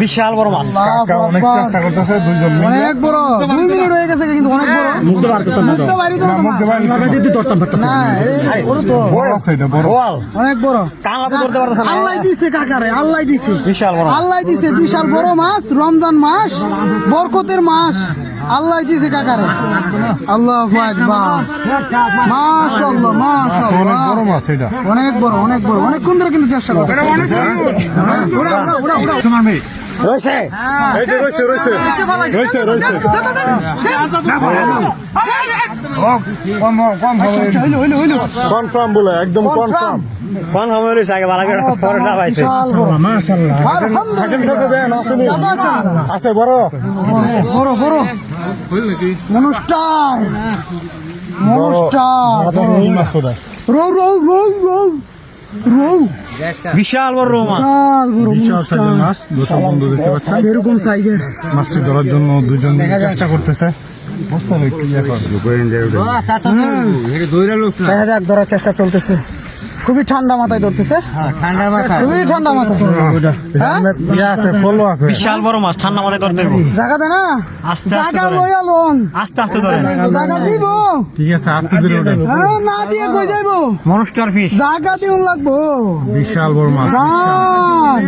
বিশাল বড় মাছ। কাকা অনেক চেষ্টা করতেছে দুইজন মিলে। অনেক বড়। দুই মিনিট হয়ে গেছে কিন্তু অনেক বড়। বার করতে না মুখ তো না, যদি ধরতাম পারতাম না বড় তো। বড় আছে এটা বড়। অনেক বড়। কানলা তো ধরতে পারতাছ না। আল্লাহ কাকারে আল্লাহ দিছে। বিশাল বড় মাছ। আল্লাহ দিছে বিশাল বড় মাছ রমজান মাস বরকতের মাস। আল্লাহ দিছে কাকারে। আল্লাহ মাশাল্লাহ মাশাল্লাহ অনেক বড় অনেক বড় অনেক কোন কিন্তু চেষ্টা তোমার মেয়ে। রয়েছে। হ্যাঁ। হ্যাঁ, কনফার্ম একদম কনফার্ম। রয়েছে আছে বড় বড়। মাছ ওটা রৌ রৌ রৌ রৌ। রৌ। বিশাল বড় রৌ মাছ। বিশাল সাইজের মাছ দর্শক বন্ধু দেখতে পাচ্ছেন। এরকম সাইজের। মাছটি ধরার জন্য দুজন চেষ্টা করতেছে। বুঝতে হবে কি ব্যাপার দেখা যাক ধরার চেষ্টা চলতেছে। খুবই ঠান্ডা মাথায় ধরতেছে। ঠান্ডা মাথায়। খুবই ঠান্ডা মাথায়। হ্যাঁ? ইয়ে আছে ফলো আছে। বিশাল বড় মাছ ঠান্ডা মাথায় ধরতে দেবো জায়গা দে না। আস্তে আস্তে জায়গা ধরেন। লইয়া লোন আস্তে আস্তে ধরেন। জায়গা দিব। ঠিক আছে আস্তে ধীরে ওঠেন। হ্যাঁ না দিয়ে কই যাইবো? Monster fish. জায়গা দিউন লাগবো। বিশাল বড় মাছ। জান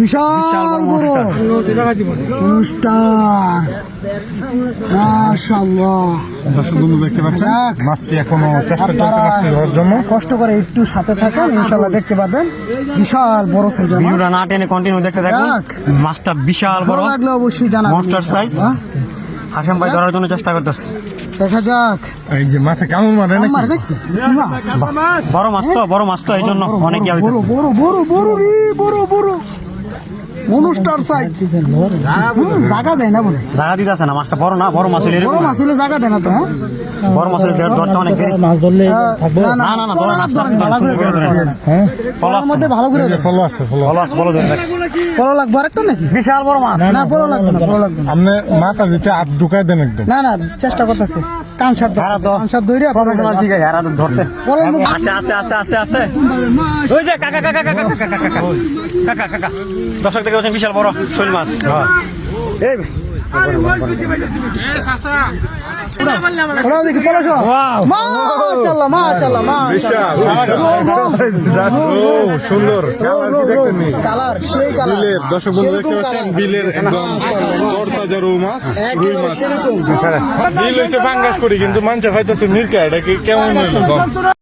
বিশাল বড় অনুষ্ঠান। মাশাআল্লাহ। দর্শক বন্ধু দেখতে পাচ্ছেন। মাছটি এখনও চেষ্টা চলছে মাছটি ধরার জন্য কষ্ট করে একটু সাথে থাকেন ইনশাল্লাহ দেখতে বিশাল বড় ভিডিওটা না টেনে কন্টিনিউ দেখতে থাকুন। মাছটা বিশাল বড়। লাগলে অবশ্যই জানাবেন। Monster size? হাসাম ভাই ধরার জন্য চেষ্টা করতেছে। দেখা যাক। এই যে মাছে কেমন মারে নাকি? বড় মাছ তো বড় মাছ তো এই জন্য অনেক ইয়া হইতেছে বড় বড় বড় রে বড় বড়। অনুষ্ঠান সাইজ জায়গা দেয় না বলে জায়গা দিতেছে না মাছটা বড় না বড় মাছ হলে বড় মাছ হলে জায়গা দেয় না তো হ্যাঁ? বড় মাছ হলে ধরতে অনেক দেরি। মাছ ধরলে থাকব? না, না, না, না, আস্তে আস্তে ভালো করে ধরেন, ধরেন। ধরেন। হ্যাঁ? ফলো মধ্যে ভালো করে। ফলো আছে ফলো বড় ধরে লাগবে আরেকটা নাকি? বিশাল বড় মাছ। না পড়া লাগবে না লাগবে আপনি মাথা দিতে হাত ঢুকাই দেন একদম। না না চেষ্টা করতেছে। কানসার হারা তো কানসার ধরে ধরতে। আছে আছে আছে আছে আছে ওই কাকা কাকা কাকা কাকা কাকা কাকা। কাকা দর্শক দেখে বিশাল বড় শৈল মাছ। এই। ওরাও দেখি পলাশ। মাশাআল্লাহ মাশাআল্লাহ মাশাআল্লাহ। সুন্দর। কালার কি দেখছেন নি? কালার সেই কালার। বিলের দর্শক বন্ধু দেখতে পাচ্ছেন বিলের একদম তরতাজা রৌ মাছ রুই মাছ। বিল হচ্ছে বাঙ্গাস করি কিন্তু মানুষে হয়তো মির্কা এটা কি কেমন হইল?